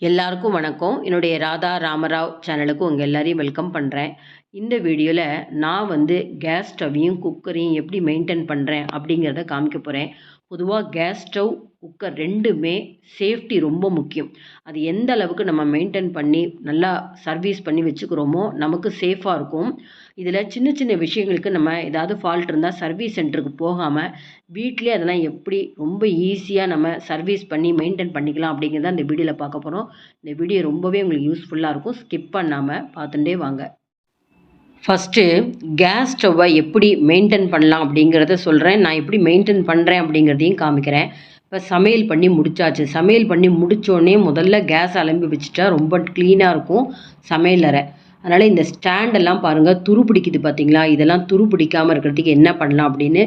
எல்லாருக்கும் வணக்கம். என்னுடைய ராதா ராமராவ் சேனலுக்கு உங்கள் எல்லாரையும் வெல்கம் பண்ணுறேன் இந்த வீடியோவில் நான் வந்து கேஸ் ஸ்டவ்வையும் குக்கரையும் எப்படி மெயின்டைன் பண்ணுறேன் அப்படிங்கிறத காமிக்க போகிறேன் பொதுவாக கேஸ் ஸ்டவ் குக்கர் ரெண்டுமே சேஃப்டி ரொம்ப முக்கியம். அது எந்த அளவுக்கு நம்ம மெயின்டைன் பண்ணி நல்லா சர்வீஸ் பண்ணி வச்சுக்கிறோமோ நமக்கு சேஃபாக இருக்கும். இதில் சின்ன சின்ன விஷயங்களுக்கு நம்ம ஏதாவது ஃபால்ட் இருந்தால் சர்வீஸ் சென்டருக்கு போகாமல் வீட்டிலே அதெல்லாம் எப்படி ரொம்ப ஈஸியாக நம்ம சர்வீஸ் பண்ணி மெயின்டைன் பண்ணிக்கலாம் அப்படிங்கிறத இந்த வீடியோவில் பார்க்க போகிறோம் இந்த வீடியோ ரொம்பவே உங்களுக்கு யூஸ்ஃபுல்லாக இருக்கும். ஸ்கிப் பண்ணாமல் பார்த்துட்டே வாங்க. ஃபஸ்ட்டு கேஸ் ஸ்டவ்வை எப்படி மெயின்டைன் பண்ணலாம் அப்படிங்கிறத சொல்கிறேன் நான் எப்படி மெயின்டைன் பண்ணுறேன் அப்படிங்கிறதையும் காமிக்கிறேன். இப்போ சமையல் பண்ணி முடிச்சாச்சு. சமையல் பண்ணி முடித்தோடனே முதல்ல கேஸ் அலம்பி வச்சுட்டா ரொம்ப க்ளீனாக இருக்கும் சமையல் அறை. அதனால் இந்த ஸ்டாண்டெல்லாம் பாருங்கள் துரு பிடிக்குது பார்த்தீங்களா இதெல்லாம் துரு பிடிக்காமல் இருக்கிறதுக்கு என்ன பண்ணலாம் அப்படின்னு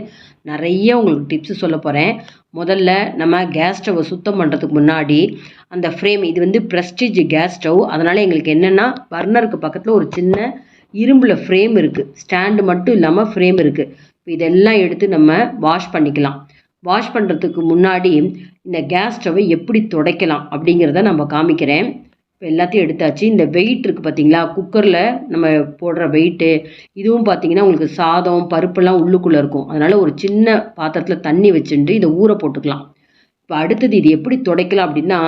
நிறைய உங்களுக்கு டிப்ஸ் சொல்ல போகிறேன் முதல்ல நம்ம கேஸ் ஸ்டவ்வை சுத்தம் பண்ணுறதுக்கு முன்னாடி அந்த ஃப்ரேம் இது வந்து ப்ரெஸ்டீஜ் கேஸ் ஸ்டவ் அதனால் எங்களுக்கு என்னென்னா பர்னருக்கு பக்கத்தில் ஒரு சின்ன இரும்பில் ஃப்ரேம் இருக்குது ஸ்டாண்டு மட்டும் இல்லாமல் ஃப்ரேம் இருக்குது இப்போ இதெல்லாம் எடுத்து நம்ம வாஷ் பண்ணிக்கலாம். வாஷ் பண்ணுறதுக்கு முன்னாடி இந்த கேஸ் ஸ்டவ்வை எப்படி துடைக்கலாம் அப்படிங்கிறத நம்ம காமிக்கிறேன். இப்போ எல்லாத்தையும் எடுத்தாச்சு. இந்த வெயிட் இருக்குது பார்த்தீங்களா குக்கரில் நம்ம போடுற வெயிட்டு இதுவும் பார்த்தீங்கன்னா உங்களுக்கு சாதம் பருப்பெல்லாம் உள்ளுக்குள்ளே இருக்கும். அதனால் ஒரு சின்ன பாத்திரத்தில் தண்ணி வச்சுட்டு இதை ஊற போட்டுக்கலாம். இப்போ அடுத்தது இது எப்படி துடைக்கலாம் அப்படின்னா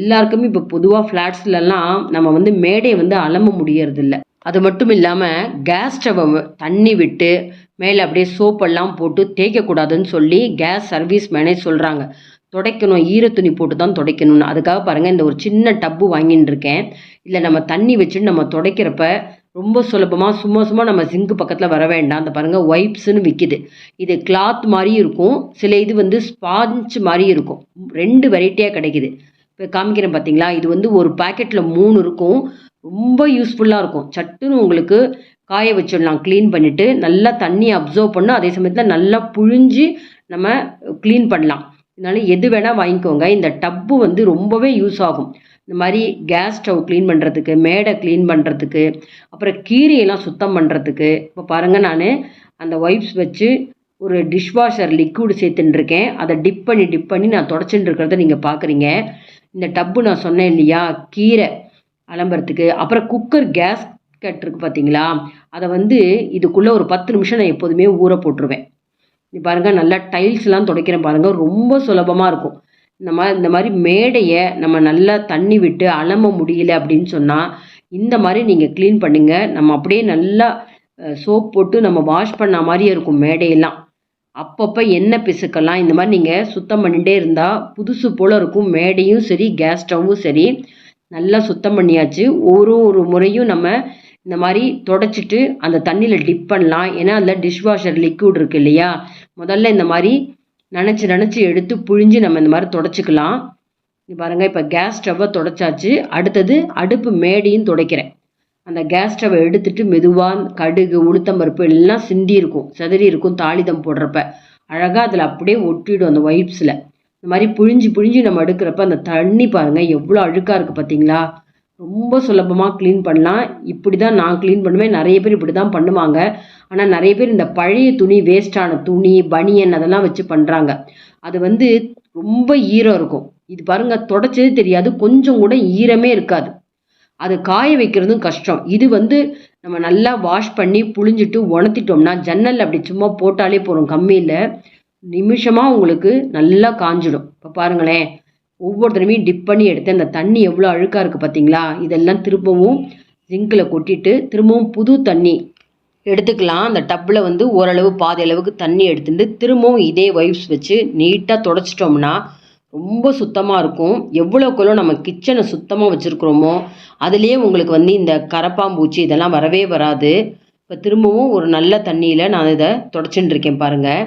எல்லாருக்குமே இப்போ பொதுவாக ஃப்ளாட்ஸ்லலாம் நம்ம வந்து மேடையை வந்து அலம்ப முடியறதில்ல. அது மட்டும் இல்லாமல் கேஸ் ஸ்டவ்வை தண்ணி விட்டு மேலே அப்படியே சோப்பெல்லாம் போட்டு தேய்க்கக்கூடாதுன்னு சொல்லி கேஸ் சர்வீஸ் மேனேஜ் சொல்கிறாங்க துடைக்கணும் ஈரத்துணி போட்டு தான் துடைக்கணும்னு. அதுக்காக பாருங்கள் இந்த ஒரு சின்ன டப்பு வாங்கின்னு இருக்கேன். இல்லை நம்ம தண்ணி வச்சுட்டு நம்ம துடைக்கிறப்ப ரொம்ப சுலபமாக சும்மா சும்மா நம்ம சிங்கு பக்கத்தில் வர வேண்டாம். அந்த பாருங்கள் ஒய்ப்ஸ்னு விற்கிது இது கிளாத் மாதிரியும் இருக்கும். சில இது வந்து ஸ்பாஞ்ச் மாதிரியும் இருக்கும். ரெண்டு வெரைட்டியாக கிடைக்குது. இப்போ காமிக்கிறேன் பார்த்தீங்களா இது வந்து ஒரு பாக்கெட்டில் மூணு இருக்கும். ரொம்ப யூஸ்ஃபுல்லாக இருக்கும். சட்டுன்னு உங்களுக்கு காய வச்சிடலாம். க்ளீன் பண்ணிவிட்டு நல்லா தண்ணி அப்சர்வ் பண்ணும் அதே சமயத்தில் நல்லா புழிஞ்சு நம்ம க்ளீன் பண்ணலாம். இதனால் எது வேணால் வாங்கிக்கோங்க. இந்த டப்பு வந்து ரொம்பவே யூஸ் ஆகும். இந்த மாதிரி கேஸ் ஸ்டவ் க்ளீன் பண்ணுறதுக்கு மேடை க்ளீன் பண்ணுறதுக்கு அப்புறம் கீரையெல்லாம் சுத்தம் பண்ணுறதுக்கு இப்போ பாருங்கள் நான் அந்த ஒய்ப்ஸ் வச்சு ஒரு டிஷ்வாஷர் லிக்விட் சேர்த்துட்டுருக்கேன் அதை டிப் பண்ணி டிப் பண்ணி நான் தொடச்சிட்டு இருக்கிறத நீங்கள் பார்க்குறீங்க இந்த டப்பு நான் சொன்னேன் இல்லையா? கீரை. அலம்புறதுக்கு அப்புறம் குக்கர் கேஸ் கட் இருக்குது பார்த்தீங்களா அதை வந்து இதுக்குள்ளே ஒரு பத்து நிமிஷம் நான் எப்போதுமே ஊற போட்டுருவேன். பாருங்கள் நல்லா டைல்ஸ்லாம் துடைக்கிறேன் பாருங்கள் ரொம்ப சுலபமாக இருக்கும். இந்த மாதிரி இந்த மாதிரி மேடையை நம்ம நல்லா தண்ணி விட்டு அலம்ப முடியல அப்படின்னு சொன்னால் இந்த மாதிரி நீங்கள் க்ளீன் பண்ணுங்கள் நம்ம அப்படியே நல்லா சோப் போட்டு நம்ம வாஷ் பண்ண மாதிரியே இருக்கும் மேடையெல்லாம். அப்பப்போ எண்ணெய் பிசுக்கெல்லாம் இந்த மாதிரி நீங்கள் சுத்தம் பண்ணிகிட்டே இருந்தால் புதுசு போல் இருக்கும். மேடையும் சரி கேஸ் ஸ்டவ்வும் சரி. நல்லா சுத்தம் பண்ணியாச்சு. ஒரு ஒரு முறையும் நம்ம இந்த மாதிரி தொடச்சிட்டு அந்த தண்ணியில் டிப் பண்ணலாம். ஏன்னா அதில் டிஷ்வாஷர் லிக்விட் இருக்குது இல்லையா? முதல்ல இந்த மாதிரி நினச்சி நினச்சி எடுத்து புழிஞ்சு நம்ம இந்த மாதிரி தொடச்சிக்கலாம். பாருங்கள் இப்போ கேஸ் ஸ்டவ்வை தொடச்சாச்சு. அடுத்தது அடுப்பு மேடையும் துடைக்கிறேன். அந்த கேஸ் ஸ்டவ்வை எடுத்துட்டு மெதுவாக கடுகு உளுத்தம்பருப்பு எல்லாம் சிந்தி இருக்கும் செதறி இருக்கும் தாளிதம் போடுறப்ப. அழகாக அதில் அப்படியே ஒட்டிடும் அந்த ஒயிப்ஸில் இந்த மாதிரி புழிஞ்சு புழிஞ்சு நம்ம எடுக்கிறப்ப அந்த தண்ணி பாருங்கள் எவ்வளோ அழுக்காக இருக்குது பார்த்தீங்களா ரொம்ப சுலபமாக க்ளீன் பண்ணலாம். இப்படி தான் நான் க்ளீன் பண்ணுவேன். நிறைய பேர் இப்படி தான் பண்ணுவாங்க. ஆனால் நிறைய பேர் இந்த பழைய துணி வேஸ்டான துணி பனியன் அதெல்லாம் வச்சு பண்ணுறாங்க அது வந்து ரொம்ப ஈரம் இருக்கும். இது பாருங்கள் தொடச்சது தெரியாது. கொஞ்சம் கூட ஈரமே இருக்காது. அது காய வைக்கிறதும் கஷ்டம். இது வந்து நம்ம நல்லா வாஷ் பண்ணி புழிஞ்சிட்டு உணர்த்திட்டோம்னா ஜன்னல் அப்படி சும்மா போட்டாலே போகிறோம் கம்மியில் நிமிஷமாக உங்களுக்கு நல்லா காஞ்சிடும். இப்போ பாருங்களேன் ஒவ்வொரு தடவையும் டிப் பண்ணி எடுத்து அந்த தண்ணி எவ்வளோ அழுக்காக இருக்குது பார்த்தீங்களா இதெல்லாம் திரும்பவும் ஜிங்கில் கொட்டிட்டு திரும்பவும் புது தண்ணி எடுத்துக்கலாம். அந்த டப்பில் வந்து ஓரளவு பாதி அளவுக்கு தண்ணி எடுத்துட்டு திரும்பவும் இதே வைப்ஸ் வச்சு நீட்டாக தொடச்சிட்டோம்னா ரொம்ப சுத்தமாக இருக்கும். எவ்வளோக்குள்ளோ நம்ம கிச்சனை சுத்தமாக வச்சுருக்குறோமோ அதுலேயே உங்களுக்கு வந்து இந்த கரப்பாம்பூச்சி இதெல்லாம் வரவே வராது. இப்போ திரும்பவும் ஒரு நல்ல தண்ணியில் நான் இதை தொடச்சுட்டு இருக்கேன் பாருங்கள்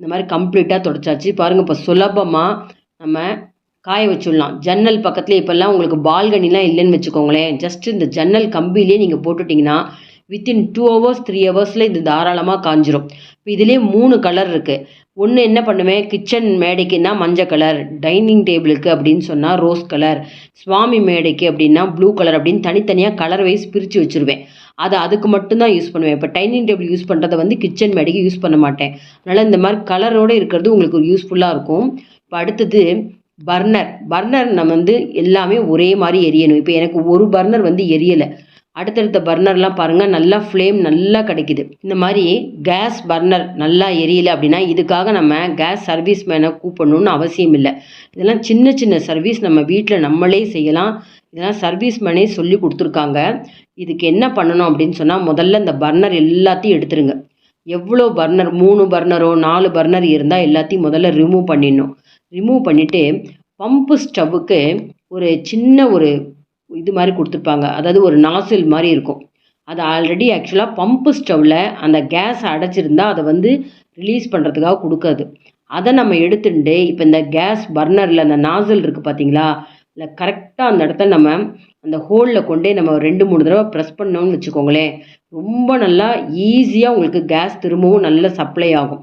இந்த மாதிரி கம்ப்ளீட்டாக தொடச்சாச்சு. பாருங்கள் இப்போ சுலபமாக நம்ம காய வச்சுடலாம். ஜன்னல் பக்கத்தில் இப்போல்லாம் உங்களுக்கு பால்கனிலாம் இல்லைன்னு வச்சுக்கோங்களேன். ஜஸ்ட் இந்த ஜன்னல் கம்பிலே நீங்கள் போட்டுட்டிங்கன்னா வித்தின் டூ ஹவர்ஸ் த்ரீ ஹவர்ஸில் இது தாராளமாக காஞ்சிரும். இதிலே மூணு கலர் இருக்குது ஒன்று என்ன பண்ணுவேன்? கிச்சன் மேடைக்குன்னா மஞ்சள் கலர் டைனிங் டேபிளுக்கு அப்படின்னு சொன்னால் ரோஸ் கலர் சுவாமி மேடைக்கு அப்படின்னா ப்ளூ கலர் அப்படின்னு தனித்தனியாக கலர் வைஸ் பிரித்து வச்சுருவேன். அதை அதுக்கு மட்டும்தான் யூஸ் பண்ணுவேன். இப்போ டைனிங் டேபிள் யூஸ் பண்ணுறதை வந்து கிச்சன் மேடைக்கு யூஸ் பண்ண மாட்டேன். அதனால் இந்த மாதிரி கலரோடு இருக்கிறது உங்களுக்கு யூஸ்ஃபுல்லாக இருக்கும். இப்போ அடுத்தது பர்னர் பர்னர் நம்ம வந்து எல்லாமே ஒரே மாதிரி எரியணும். இப்போ எனக்கு ஒரு பர்னர் வந்து எரியலை. அடுத்தடுத்த பர்னர்லாம் பாருங்கள் நல்லா ஃப்ளேம் நல்லா கிடைக்குது. இந்த மாதிரி கேஸ் பர்னர் நல்லா எரியலை அப்படின்னா இதுக்காக நம்ம கேஸ் சர்வீஸ் மேனை கூப்பிடணும்னு அவசியம் இல்லை. இதெல்லாம் சின்ன சின்ன சர்வீஸ் நம்ம வீட்டில் நம்மளே செய்யலாம். இதெல்லாம் சர்வீஸ் மேனே சொல்லி கொடுத்துருக்காங்க. இதுக்கு என்ன பண்ணணும் அப்படின்னு சொன்னால் முதல்ல இந்த பர்னர் எல்லாத்தையும் எடுத்துருங்க. எவ்வளோ பர்னர் மூணு பர்னரோ நாலு பர்னர் இருந்தால் எல்லாத்தையும் முதல்ல ரிமூவ் பண்ணிடணும். ரிமூவ் பண்ணிவிட்டு பம்பு ஸ்டவ்வுக்கு ஒரு சின்ன ஒரு இது மாதிரி கொடுத்துருப்பாங்க. அதாவது ஒரு நாசில் மாதிரி இருக்கும். அது ஆல்ரெடி ஆக்சுவலாக பம்பு ஸ்டவ்வில் அந்த கேஸ் அடைச்சிருந்தா அதை வந்து ரிலீஸ் பண்ணுறதுக்காக கொடுக்காது. அதை நம்ம எடுத்துட்டு இப்போ இந்த கேஸ் பர்னரில் அந்த நாசில் இருக்குது பார்த்தீங்களா இல்லை கரெக்டாக அந்த இடத்த நம்ம அந்த ஹோலில் கொண்டே நம்ம ரெண்டு மூணு தடவை ப்ரெஸ் பண்ணோம்னு வச்சுக்கோங்களேன் ரொம்ப நல்லா ஈஸியாக உங்களுக்கு கேஸ் திரும்பவும் நல்ல சப்ளை ஆகும்.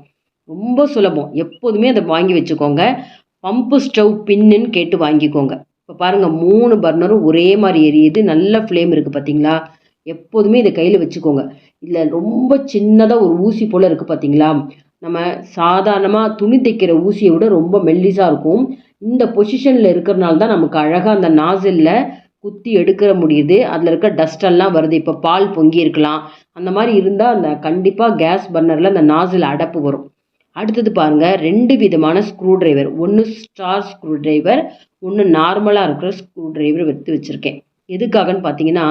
ரொம்ப சுலபம். எப்போதுமே அதை வாங்கி வச்சுக்கோங்க. பம்பு ஸ்டவ் பின்னுன்னு கேட்டு வாங்கிக்கோங்க. இப்போ பாருங்கள் மூணு பர்னரும் ஒரே மாதிரி எரியுது. நல்ல ஃப்ளேம் இருக்குது பார்த்தீங்களா எப்போதுமே இதை கையில் வச்சுக்கோங்க. இதில் ரொம்ப சின்னதாக ஒரு ஊசி போல் இருக்குது பார்த்தீங்களா நம்ம சாதாரணமாக துணி தைக்கிற ஊசியை விட ரொம்ப மெல்லிஸாக இருக்கும். இந்த பொசிஷனில் இருக்கிறனால தான் நமக்கு அழகாக அந்த நாசிலில் குத்தி எடுக்கிற முடியுது. அதில் இருக்க டஸ்டெல்லாம் வருது. இப்போ பால் பொங்கி இருக்கலாம். அந்த மாதிரி இருந்தால் அந்த கண்டிப்பாக கேஸ் பர்னரில் அந்த நாசில் அடப்பு வரும். அடுத்தது பாருங்கள் ரெண்டு விதமான ஸ்க்ரூ டிரைவர் ஒன்று ஸ்டார் ஸ்க்ரூ டிரைவர் ஒன்று நார்மலாக இருக்கிற ஸ்க்ரூ டிரைவர் எடுத்து வச்சுருக்கேன். எதுக்காகன்னு பார்த்தீங்கன்னா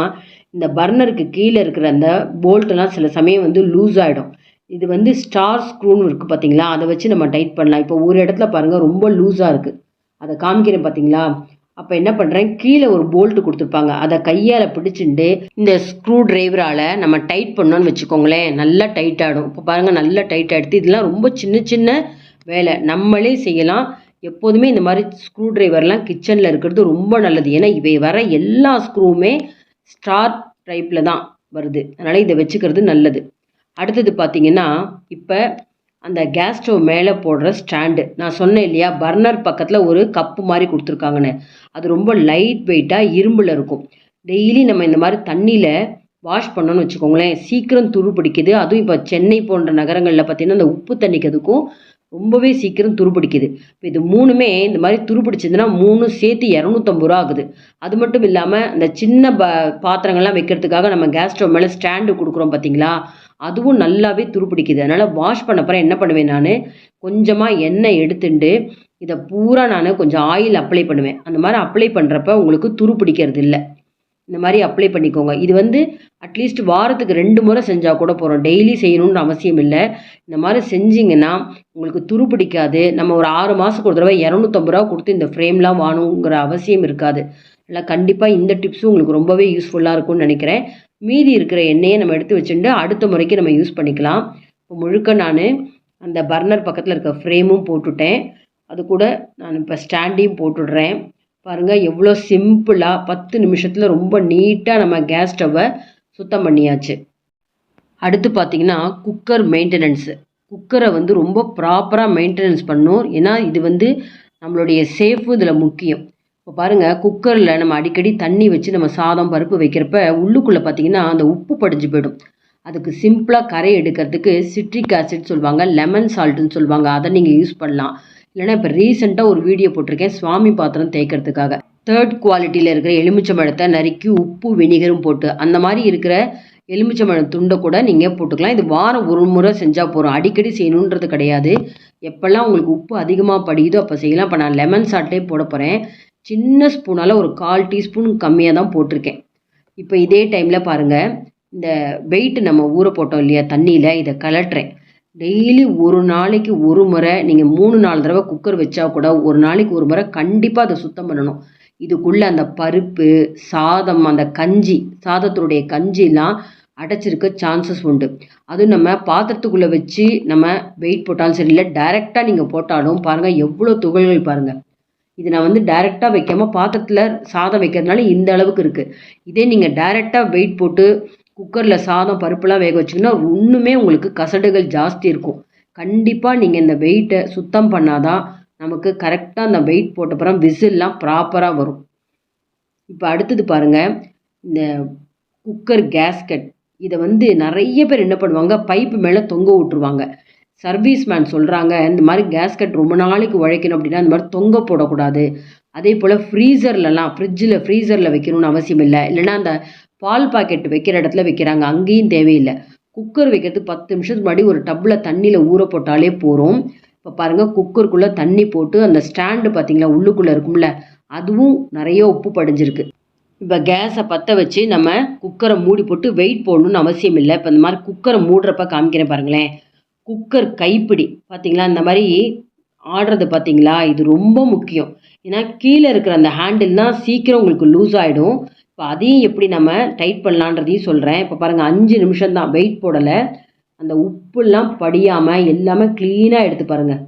இந்த பர்னருக்கு கீழே இருக்கிற அந்த போல்ட்டெல்லாம் சில சமயம் வந்து லூஸ் ஆகிடும் இது வந்து ஸ்டார் ஸ்க்ரூன்னு இருக்குது பார்த்தீங்களா அதை வச்சு நம்ம டைட் பண்ணலாம். இப்போ ஒரு இடத்துல பாருங்கள் ரொம்ப லூஸாக இருக்குது அதை காமிக்கிறேன் பார்த்தீங்களா அப்போ என்ன பண்ணுறேன் கீழே ஒரு போல்ட்டு கொடுத்துருப்பாங்க. அதை கையால் பிடிச்சிட்டு இந்த ஸ்க்ரூ டிரைவரால் நம்ம டைட் பண்ணோன்னு வச்சுக்கோங்களேன் நல்லா டைட் ஆகிடும் இப்போ பாருங்கள் நல்லா டைட் ஆகிடுது இதெல்லாம் ரொம்ப சின்ன சின்ன வேலை. நம்மளே செய்யலாம். எப்போதுமே இந்த மாதிரி ஸ்க்ரூ டிரைவர்லாம் கிச்சனில் இருக்கிறது ரொம்ப நல்லது. ஏன்னா இவை வர எல்லா ஸ்க்ரூவுமே ஸ்டார் டைப்பில் தான் வருது. அதனால் இதை வச்சுக்கிறது நல்லது. அடுத்தது பார்த்தீங்கன்னா இப்போ அந்த கேஸ் ஸ்டவ் மேலே போடுற ஸ்டாண்டு நான் சொன்னேன் இல்லையா பர்னர் பக்கத்தில் ஒரு கப்பு மாதிரி கொடுத்துருக்காங்கன்னு. அது ரொம்ப லைட் வெயிட்டாக இரும்பில் இருக்கும். டெய்லி நம்ம இந்த மாதிரி தண்ணியில் வாஷ் பண்ணோன்னு வச்சுக்கோங்களேன் சீக்கிரம் துரு பிடிக்குது அதுவும் இப்போ சென்னை போன்ற நகரங்களில் பார்த்திங்கன்னா அந்த உப்பு தண்ணிக்கு அதுக்கும் ரொம்பவே சீக்கிரம் துருப்பிடிக்குது. இப்போ இது மூணுமே இந்த மாதிரி துருப்பிடிச்சதுன்னா மூணு சேர்த்து இரநூத்தம்பது ரூபா ஆகுது. அது மட்டும் இல்லாமல் அந்த சின்ன ப பாத்திரங்கள்லாம் வைக்கிறதுக்காக நம்ம கேஸ் ஸ்டவ் மேலே ஸ்டாண்டு கொடுக்குறோம் பார்த்தீங்களா அதுவும் நல்லாவே துருப்பிடிக்குது. அதனால் வாஷ் பண்ண அப்புறம் என்ன பண்ணுவேன் நான்? கொஞ்சமாக எண்ணெய் எடுத்துட்டு இதை பூரா நான் கொஞ்சம் ஆயில் அப்ளை பண்ணுவேன். அந்த மாதிரி அப்ளை பண்ணுறப்ப உங்களுக்கு துரு பிடிக்கிறது இல்லை இந்த மாதிரி அப்ளை பண்ணிக்கோங்க. இது வந்து அட்லீஸ்ட் வாரத்துக்கு ரெண்டு முறை செஞ்சால் கூட போகிறோம் டெய்லி செய்யணுன்ற அவசியம் இல்லை. இந்த மாதிரி செஞ்சிங்கன்னா உங்களுக்கு துரு பிடிக்காது. நம்ம ஒரு ஆறு மாதத்துக்கு ஒரு தடவை இரநூத்தம்பது ரூபா கொடுத்து இந்த ஃப்ரேம்லாம் வாங்கணுங்கிற அவசியம் இருக்காது. இல்லை கண்டிப்பாக இந்த டிப்ஸும் உங்களுக்கு ரொம்பவே யூஸ்ஃபுல்லாக இருக்கும்னு நினைக்கிறேன். மீதி இருக்கிற எண்ணெயை நம்ம எடுத்து வச்சுட்டு அடுத்த முறைக்கு நம்ம யூஸ் பண்ணிக்கலாம். இப்போ முழுக்க நான் அந்த பர்னர் பக்கத்தில் இருக்க ஃப்ரேமும் போட்டுட்டேன். அது கூட நான் இப்போ ஸ்டாண்டையும் போட்டுடுறேன். பாருங்கள் எவ்வளோ சிம்பிளாக பத்து நிமிஷத்தில் ரொம்ப நீட்டாக நம்ம கேஸ் ஸ்டவ்வை சுத்தம் பண்ணியாச்சு. அடுத்து பார்த்திங்கன்னா குக்கர் மெயின்டெனன்ஸு குக்கரை வந்து ரொம்ப ப்ராப்பராக மெயின்டெனன்ஸ் பண்ணும். ஏன்னா இது வந்து நம்மளுடைய சேஃபு இதில் முக்கியம். இப்போ பாருங்கள் குக்கரில் நம்ம அடிக்கடி தண்ணி வச்சு நம்ம சாதம் பருப்பு வைக்கிறப்ப உள்ளுக்குள்ளே பார்த்திங்கன்னா அந்த உப்பு படிஞ்சு போயிடும். அதுக்கு சிம்பிளாக கரை எடுக்கிறதுக்கு சிட்ரிக் ஆசிட் சொல்லுவாங்க லெமன் சால்ட்டுன்னு சொல்லுவாங்க அதை நீங்கள் யூஸ் பண்ணலாம். இல்லைனா இப்போ ரீசெண்டாக ஒரு வீடியோ போட்டிருக்கேன் சுவாமி பாத்திரம் தேய்க்கிறதுக்காக. தேர்ட் குவாலிட்டியில் இருக்கிற எலுமிச்சம்பழத்தை நறுக்கி உப்பு வினிகரும் போட்டு அந்த மாதிரி இருக்கிற எலுமிச்சம்பழம் துண்டை கூட நீங்கள் போட்டுக்கலாம். இது வாரம் ஒரு முறை செஞ்சால் போகிறோம் அடிக்கடி செய்யணுன்றது கிடையாது. எப்போல்லாம் உங்களுக்கு உப்பு அதிகமாக படியுதோ அப்போ செய்யலாம். இப்போ நான் லெமன் சால்ட்டே போட போகிறேன் சின்ன ஸ்பூனால் ஒரு கால் டீஸ்பூன் கம்மியாக தான் போட்டிருக்கேன். இப்போ இதே டைமில் பாருங்கள் இந்த வெயிட் நம்ம ஊற போட்டோம் இல்லையா தண்ணியில் இதை கலட்டுறேன். டெய்லி ஒரு நாளைக்கு ஒரு முறை நீங்கள் மூணு நாலு தடவை குக்கர் வச்சா கூட ஒரு நாளைக்கு ஒரு முறை கண்டிப்பாக அதை சுத்தம் பண்ணணும். இதுக்குள்ளே அந்த பருப்பு சாதம் அந்த கஞ்சி சாதத்தினுடைய கஞ்சிலாம் அடைச்சிருக்க சான்சஸ் உண்டு. அதுவும் நம்ம பாத்திரத்துக்குள்ளே வச்சு நம்ம வெயிட் போட்டாலும் சரி இல்லை டைரெக்டாக நீங்கள் போட்டாலும் பாருங்கள் எவ்வளோ துகள்கள் பாருங்கள் இது நான் வந்து டைரெக்டாக வைக்காமல் பாத்திரத்தில் சாதம் வைக்கிறதுனால இந்த அளவுக்கு இருக்குது இதே நீங்கள் டைரெக்டாக வெயிட் போட்டு குக்கரில் சாதம் பருப்புலாம் வேக வச்சிங்கன்னா ஒன்றுமே உங்களுக்கு கசடுகள் ஜாஸ்தி இருக்கும். கண்டிப்பாக நீங்கள் இந்த வெயிட்டை சுத்தம் பண்ணாதான் நமக்கு கரெக்டாக அந்த வெயிட் போட்டப்புறம் விசில்லாம் ப்ராப்பராக வரும். இப்போ அடுத்தது பாருங்கள் இந்த குக்கர் கேஸ்கட் இதை வந்து நிறைய பேர் என்ன பண்ணுவாங்க பைப்பு மேலே தொங்க விட்ருவாங்க சர்வீஸ்மேன் சொல்கிறாங்க இந்த மாதிரி கேஸ்கட் ரொம்ப நாளைக்கு உழைக்கணும் அப்படின்னா இந்த மாதிரி தொங்க போடக்கூடாது. அதே போல் ஃப்ரீசர்லலாம் ஃப்ரிட்ஜில் ஃப்ரீசரில் வைக்கணும்னு அவசியம் இல்லை. இல்லைன்னா அந்த பால் பாக்கெட் வைக்கிற இடத்துல வைக்கிறாங்க. அங்கேயும் தேவையில்லை. குக்கர் வைக்கிறதுக்கு பத்து நிமிஷத்துக்கு முன்னாடி ஒரு டப்பில் தண்ணியில் ஊற போட்டாலே போகிறோம் இப்போ பாருங்கள் குக்கருக்குள்ளே தண்ணி போட்டு அந்த ஸ்டாண்டு பார்த்தீங்களா உள்ளுக்குள்ளே இருக்கும்ல அதுவும் நிறைய உப்பு படிஞ்சிருக்கு. இப்போ கேஸை பற்ற வச்சு நம்ம குக்கரை மூடி போட்டு வெயிட் போடணும்னு அவசியம் இல்லை. இப்போ இந்த மாதிரி குக்கரை மூடுறப்ப காமிக்கிறேன் பாருங்களேன். குக்கர் கைப்பிடி பார்த்தீங்களா இந்த மாதிரி ஆடுறது பார்த்தீங்களா இது ரொம்ப முக்கியம். ஏன்னா கீழே இருக்கிற அந்த ஹேண்டில் தான் சீக்கிரம் உங்களுக்கு லூஸ் ஆகிடும் இப்போ அதையும் எப்படி நம்ம டைட் பண்ணலான்றதையும் சொல்கிறேன் இப்போ பாருங்கள் அஞ்சு நிமிஷம் தான் வெயிட் போடலை. அந்த உப்புலாம் படியாமல் எல்லாமே க்ளீனாக எடுத்து பாருங்கள்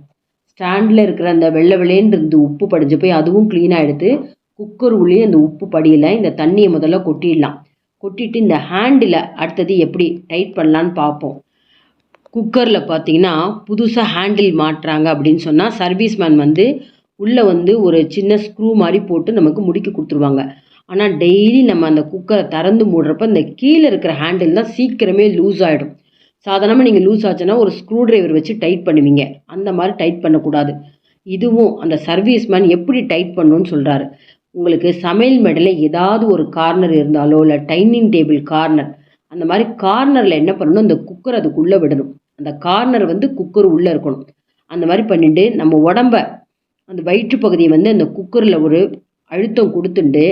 ஸ்டாண்டில் இருக்கிற அந்த வெள்ளை வெள்ளேன்னு இருந்து உப்பு படிஞ்சு போய் அதுவும் க்ளீனாக எடுத்து குக்கர் உள்ளே அந்த உப்பு படியில் இந்த தண்ணியை முதல்ல கொட்டிடலாம். கொட்டிட்டு இந்த ஹேண்டில் அடுத்தது எப்படி டைட் பண்ணலான்னு பார்ப்போம். குக்கரில் பார்த்தீங்கன்னா புதுசாக ஹேண்டில் மாட்டுறாங்க அப்படின்னு சொன்னால் சர்வீஸ் மேன் வந்து உள்ளே வந்து ஒரு சின்ன ஸ்க்ரூ மாதிரி போட்டு நமக்கு முடிக்க கொடுத்துருவாங்க. ஆனால் டெய்லி நம்ம அந்த குக்கரை திறந்து மூடுறப்ப இந்த கீழே இருக்கிற ஹேண்டில் தான் சீக்கிரமே லூஸ் ஆகிடும் சாதாரணமாக நீங்கள் லூஸ் ஆச்சுன்னா ஒரு ஸ்க்ரூ ட்ரைவர் வச்சு டைட் பண்ணுவீங்க. அந்த மாதிரி டைட் பண்ணக்கூடாது. இதுவும் அந்த சர்வீஸ்மேன் எப்படி டைட் பண்ணணும்னு சொல்கிறாரு உங்களுக்கு சமையல் மேடையில் ஏதாவது ஒரு கார்னர் இருந்தாலோ இல்லை டைனிங் டேபிள் கார்னர் அந்த மாதிரி கார்னரில் என்ன பண்ணணும்? அந்த குக்கர் அதுக்குள்ளே விடணும். அந்த கார்னர் வந்து குக்கர் உள்ளே இருக்கணும். அந்த மாதிரி பண்ணிட்டு நம்ம உடம்ப அந்த வயிற்று பகுதியை வந்து அந்த குக்கரில் ஒரு அழுத்தம் கொடுத்துட்டு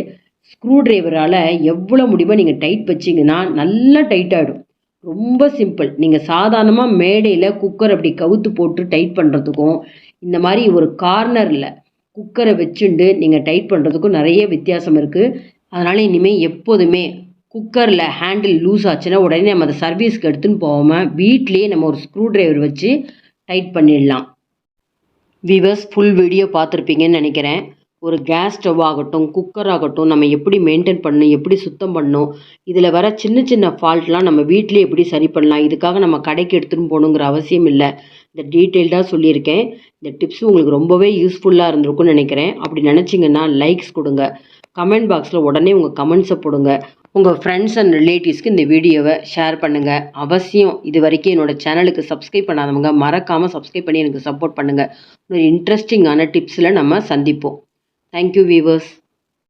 ஸ்க்ரூ டிரைவரால் எவ்வளோ முடியுமோ நீங்கள் டைட் வச்சிங்கன்னா நல்லா டைட் ஆகிடும் ரொம்ப சிம்பிள் நீங்கள் சாதாரணமாக மேடையில் குக்கர் அப்படி கவுத்து போட்டு டைட் பண்ணுறதுக்கும் இந்த மாதிரி ஒரு கார்னரில் குக்கரை வச்சுண்டு நீங்கள் டைட் பண்ணுறதுக்கும் நிறைய வித்தியாசம் இருக்குது அதனால் இனிமேல் எப்போதுமே குக்கரில் ஹேண்டில் லூஸ் ஆச்சுன்னா உடனே நம்ம அதை சர்வீஸ்க்கு எடுத்துன்னு போகாமல் வீட்லேயே நம்ம ஒரு ஸ்க்ரூ டிரைவர் வச்சு டைட் பண்ணிடலாம். விவர்ஸ் ஃபுல் வீடியோ பார்த்துருப்பீங்கன்னு நினைக்கிறேன். ஒரு கேஸ் ஸ்டவ் ஆகட்டும் குக்கர் ஆகட்டும் நம்ம எப்படி மெயின்டைன் பண்ணணும் எப்படி சுத்தம் பண்ணணும் இதில் வர சின்ன சின்ன ஃபால்ட்லாம் நம்ம வீட்டிலே எப்படி சரி பண்ணலாம் இதுக்காக நம்ம கடைக்கு எடுத்துகிட்டு போகணுங்கிற அவசியம் இல்லை. இந்த டீட்டெயில்டாக சொல்லியிருக்கேன். இந்த டிப்ஸ் உங்களுக்கு ரொம்பவே யூஸ்ஃபுல்லாக இருந்திருக்கும்னு நினைக்கிறேன். அப்படி நினச்சிங்கன்னா லைக்ஸ் கொடுங்க. கமெண்ட் பாக்ஸில் உடனே உங்கள் கமெண்ட்ஸை போடுங்க. உங்கள் ஃப்ரெண்ட்ஸ் அண்ட் ரிலேட்டிவ்ஸ்க்கு இந்த வீடியோவை ஷேர் பண்ணுங்கள் அவசியம் இது வரைக்கும் என்னோடய சேனலுக்கு சப்ஸ்கிரைப் பண்ணாதவங்க மறக்காமல் சப்ஸ்கிரைப் பண்ணி எனக்கு சப்போர்ட் பண்ணுங்கள் ஒரு இன்ட்ரெஸ்டிங்கான டிப்ஸில் நம்ம சந்திப்போம். Thank you viewers